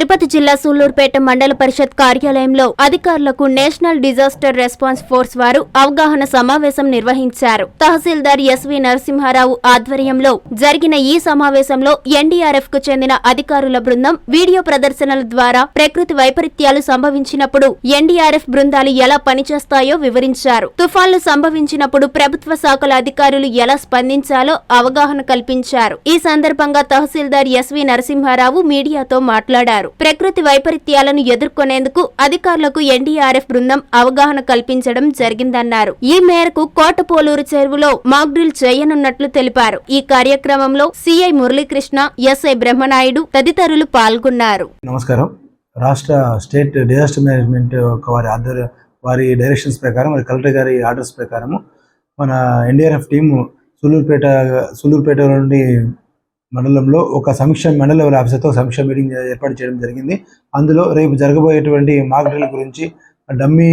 తిరుపతి జిల్లా సూళ్ళూరుపేట మండల పరిషత్ కార్యాలయంలో అధికారులకు నేషనల్ డిజాస్టర్ రెస్పాన్స్ ఫోర్స్ వారు అవగాహన సమావేశం నిర్వహించారు. తహసీల్దార్ ఎస్వి నరసింహారావు ఆధ్వర్యంలో జరిగిన ఈ సమావేశంలో ఎన్డీఆర్ఎఫ్కు చెందిన అధికారుల బృందం వీడియో ప్రదర్శనల ద్వారా ప్రకృతి వైపరీత్యాలు సంభవించినప్పుడు ఎన్డీఆర్ఎఫ్ బృందాలు ఎలా పనిచేస్తాయో వివరించారు. తుఫాన్లు సంభవించినప్పుడు ప్రభుత్వ శాఖల అధికారులు ఎలా స్పందించాలో అవగాహన కల్పించారు. ఈ సందర్భంగా తహసీల్దార్ ఎస్వి నరసింహారావు మీడియాతో మాట్లాడారు. ప్రకృతి వైపరీత్యాలను ఎదుర్కొనేందుకు అధికారులకు ఎన్డీఆర్ఎఫ్ బృందం అవగాహన కల్పించడం జరిగిందన్నారు. ఈ మేరకు కోటపోలూరు చెరువులో మాక్డ్రిల్ చేయనున్నట్లు తెలిపారు. ఈ కార్యక్రమంలో సిఐ మురళీకృష్ణ ఎస్ఐ బ్రహ్మనాయుడు తదితరులు పాల్గొన్నారు. నమస్కారం. రాష్ట్ర స్టేట్ డిజాస్టర్ మేనేజ్మెంట్ వారి ఆధ్వర్య వారి డైరెక్షన్స్ ప్రకారం మరి కలెక్టర్ గారి ఆర్డర్స్ ప్రకారము మన ఎన్డీఆర్ఎఫ్ టీము సూలూరుపేట సూలూరుపేట నుండి మండలంలో ఒక సమీక్ష మండల లెవెల్ ఆఫీసర్తో సమీక్ష మీటింగ్ ఏర్పాటు చేయడం జరిగింది. అందులో రేపు జరగబోయేటువంటి మాక్ డ్రిల్ గురించి డమ్మీ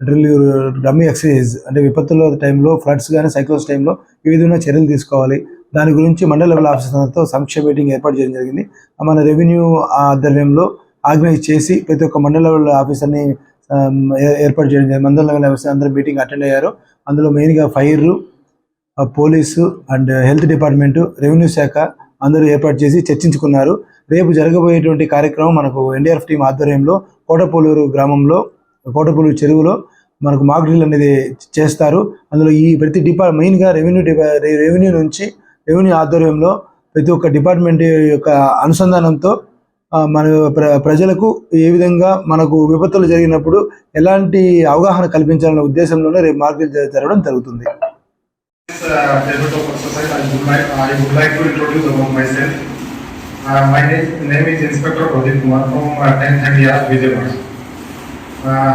డ్రిల్ డమ్మీ ఎక్సర్సైజ్ అంటే విపత్తుల టైంలో ఫ్లడ్స్ కానీ సైక్లోన్స్ టైంలో ఈ విధంగా చర్యలు తీసుకోవాలి. దాని గురించి మండల లెవెల్ ఆఫీసర్తో సమీక్ష మీటింగ్ ఏర్పాటు చేయడం జరిగింది. మన రెవెన్యూ ఆధ్వర్యంలో ఆర్గనైజ్ చేసి ప్రతి ఒక్క మండల లెవెల్ ఆఫీసర్ని ఏర్పాటు చేయడం జరిగింది. మండల లెవెల్ ఆఫీసర్ అందరూ మీటింగ్ అటెండ్ అయ్యారు. అందులో మెయిన్గా fire police and health department revenue శాఖ అందరూ ఏర్పాటు చేసి చర్చించుకున్నారు. రేపు జరగబోయేటువంటి కార్యక్రమం మనకు ఎన్డీఆర్ఎఫ్ టీం ఆధ్వర్యంలో కోటపోలూరు గ్రామంలో కోటపోలూరు చెరువులో మనకు మాక్ డ్రిల్ అనేది చేస్తారు. అందులో ఈ ప్రతి డిపా మెయిన్గా రెవెన్యూ డిపా రెవెన్యూ నుంచి రెవెన్యూ ఆధ్వర్యంలో ప్రతి ఒక్క డిపార్ట్మెంట్ యొక్క అనుసంధానంతో మన ప్ర ప్రజలకు ఏ విధంగా మనకు విపత్తులు జరిగినప్పుడు ఎలాంటి అవగాహన కల్పించాలనే ఉద్దేశంలోనే రేపు మాక్ జరగడం జరుగుతుంది. Uh, of exercise, I would like, I would like to introduce about myself. Uh, my name, name is Inspector Pradip Kumar from uh, 10th NDR Vijayawada. Uh,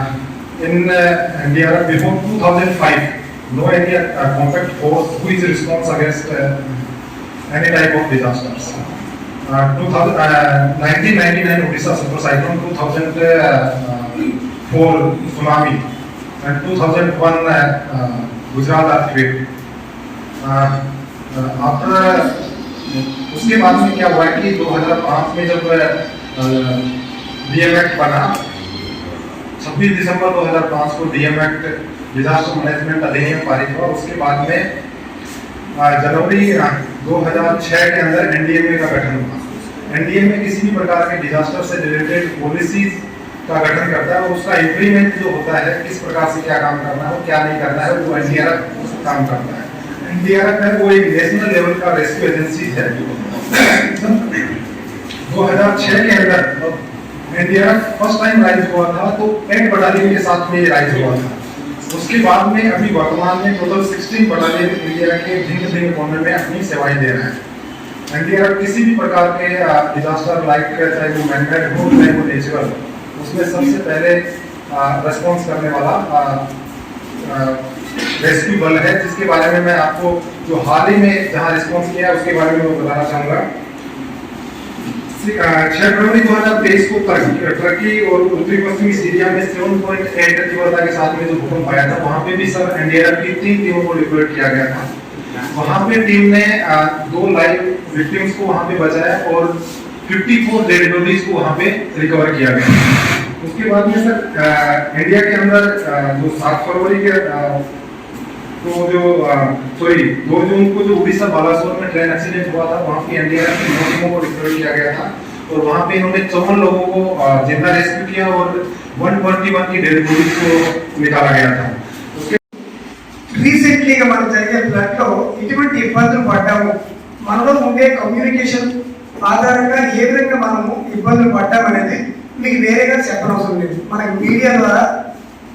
in uh, NDR before 2005, no any uh, compact force who is response against uh, any type of disasters. Uh, 2000, uh, 1999 Odisha super cyclone, 2004 tsunami, and 2001 uh, uh, Gujarat earthquake. After उसके बाद में क्या हुआ कि 2005 में जब DM act बना 26 दिसंबर 2005 को डीएम एक्ट डिजास्टर मैनेजमेंट अधिनियम पारित हुआ। उसके बाद में जनवरी अ, 2006 के अंदर एनडीएमए का गठन हुआ। एनडीएमए किसी भी प्रकार के डिजास्टर से रिलेटेड पॉलिसीज़ का गठन करता है और उसका इम्प्लीमेंट जो होता है किस प्रकार से क्या काम करना है और क्या नहीं करना है वो एनडीआरएफ काम करता है। एनडीआरएफ है वो एक नेशनल लेवल का रेस्क्यू एजेंसी है। 2006 के अंदर एनडीआरएफ फ़र्स्ट टाइम राइज हुआ था तो एट बटालियन के साथ में राइज हुआ था। उसके बाद में अभी वर्तमान में टोटल 16 बटालियन इंडिया के भिन्न भिन्न कोने में अपनी सेवाएँ दे रहे हैं। एनडीआरएफ किसी भी प्रकार के डिजास्टर लाइक चाहे वो मैनमेड हो, चाहे वो नेचुरल उसमें सबसे पहले रेस्पॉन्स करने वाला रेस्क्यू बल है, जिसके बारे में मैं आपको जो हाल ही में जहाँ रिस्पॉन्स किया उसके बारे में मैं बताना चाहूँगा। छह फरवरी दो हज़ार तेईस को टर्की और उत्तरी पश्चिमी सीरिया में सेवन पॉइंट एट तीव्रता के साथ में जो भूकंप आया था, वहाँ पे भी सर एनडीआरएफ की तीन टीमों को डिप्लॉय किया गया था। वहाँ पे टीम ने दो लाइव विक्टिम्स को वहाँ पे बचाया और 54 डेड बॉडीज को वहाँ पे रिकवर किया गया। उसके बाद में सर अ, इंडिया के अंदर अ, जो सात फरवरी के अ, तो जो सॉरी दो जून को जो उड़ीसा बालासोर में ट्रेन एक्सीडेंट हुआ था वहाँ पे एनडीआरएफ की नौ टीमों को डिप्लॉय किया गया था और वहाँ पे इन्होंने चौवन लोगों को अ, जिंदा रेस्क्यू किया और 121 की डेड बॉडीज को निकाला गया था उसके రీసెంట్లీగా మనకు జరిగే ఫ్లడ్ లో ఇటువంటి ఇబ్బందులు పడ్డాము మనలో ఉండే కమ్యూనికేషన్ ఆధారంగా ఏ విధంగా మనము ఇబ్బందులు పడ్డామనేది మీకు వేరేగా చెప్పనవసరం లేదు. మనకి మీడియా ద్వారా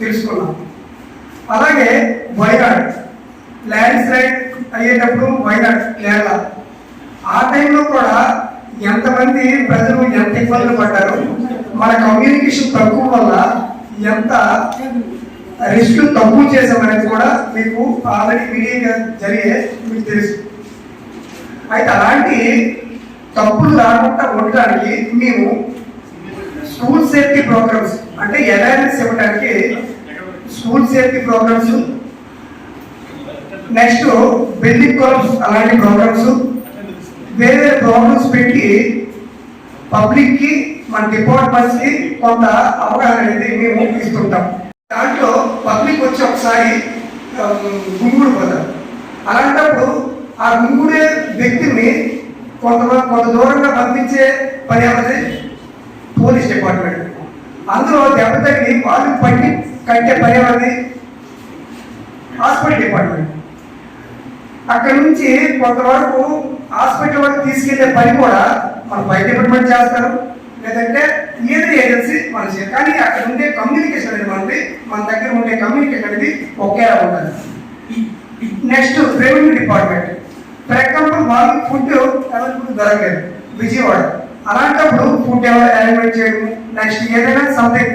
తెలుసుకున్నాం. అలాగే వైనాడ్ ల్యాండ్ స్లైడ్ అయ్యేటప్పుడు వైనాడ్ కేరళ. ఆ టైంలో కూడా ఎంతమంది ప్రజలు ఎంత ఇబ్బందులు పడ్డారు మన కమ్యూనికేషన్ తక్కువ వల్ల ఎంత రిస్క్ తక్కువ చేసామనేది కూడా మీకు ఆల్రెడీ మీడియా జరిగే మీకు తెలుసు. అయితే అలాంటి తప్పులు రాకుండా ఉండడానికి మేము స్కూల్ సేఫ్టీ ప్రోగ్రామ్స్ అంటే అవేర్నెస్ ఇవ్వడానికి school safety programs next building clubs అలాంటి ప్రోగ్రామ్స్ వేరే ప్రోగ్రామ్స్ పెట్టి పబ్లిక్కి మన డిపార్ట్మెంట్స్కి కొంత అవగాహన అనేది మేము ఇస్తుంటాం. దాంట్లో పబ్లిక్ వచ్చి ఒకసారి గుంగుడు పోతారు అలాంటప్పుడు ఆ గుంగుడే వ్యక్తిని కొంత కొంత దూరంగా పంపించే పని ఎవరిది పోలీస్ డిపార్ట్మెంట్. అందులో దెబ్బ తగ్గి వాళ్ళు పట్టి కట్టే పని హాస్పిటల్ డిపార్ట్మెంట్. అక్కడ నుంచి కొంతవరకు హాస్పిటల్ వరకు తీసుకెళ్ళే పని కూడా మన బయట డిపార్ట్మెంట్ చేస్తారు. లేదంటే ఏదో ఏజెన్సీ మన చే- కానీ అక్కడ ఉండే కమ్యూనికేషన్ అనేది మనది మన దగ్గర ఉండే కమ్యూనికేషన్ అనేది ఒకేలా ఉంటుంది next revenue department. For example వాళ్ళకి ఫుడ్ ఫుడ్ దొరకలేదు. విజయవాడ. అలాంటప్పుడు ఫుడ్ ఎవరు అరేంజ్మెంట్ చేయడము నెక్స్ట్ ఏదైనా సంథింగ్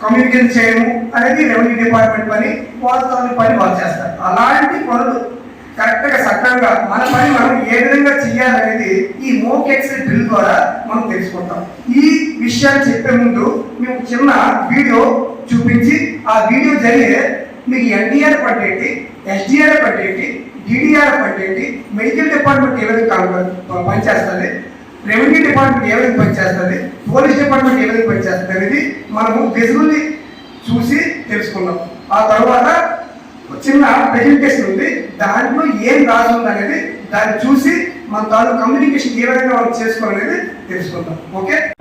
కమ్యూనికేషన్ um, uh, చేయడము అనేది రెవెన్యూ డిపార్ట్మెంట్ పని వాళ్ళ పని వాళ్ళు చేస్తారు. అలాంటి పనులు కరెక్ట్గా సక్రమంగా మన పని మనం ఏ విధంగా చేయాలనేది ఈ మోక్ ఎక్సెల్ డ్రిల్ ద్వారా మనం తెలుసుకుంటాం. ఈ విషయాలు చెప్పే ముందు మేము చిన్న వీడియో చూపించి ఆ వీడియో జరిగే మీకు ఎన్డీఆర్ పట్టేటి ఎస్డిఆర్ పట్టేటి డిడిఆర్ పట్టేటి మెడికల్ డిపార్ట్మెంట్ ఏ విధంగా పనిచేస్తుంది రెవెన్యూ డిపార్ట్మెంట్ ఏ విధంగా పనిచేస్తుంది పోలీస్ డిపార్ట్మెంట్ ఏ విధంగా పనిచేస్తుంది అనేది మనము విజువల్లీ చూసి తెలుసుకున్నాం ఆ తర్వాత చిన్న ప్రెజెంటేషన్ ఉంది. దాంట్లో ఏం రాసి ఉంది అనేది దాన్ని చూసి మన దాని కమ్యూనికేషన్ ఏ విధంగా మనం చేసుకోవాలనేది తెలుసుకుందాం. ఓకే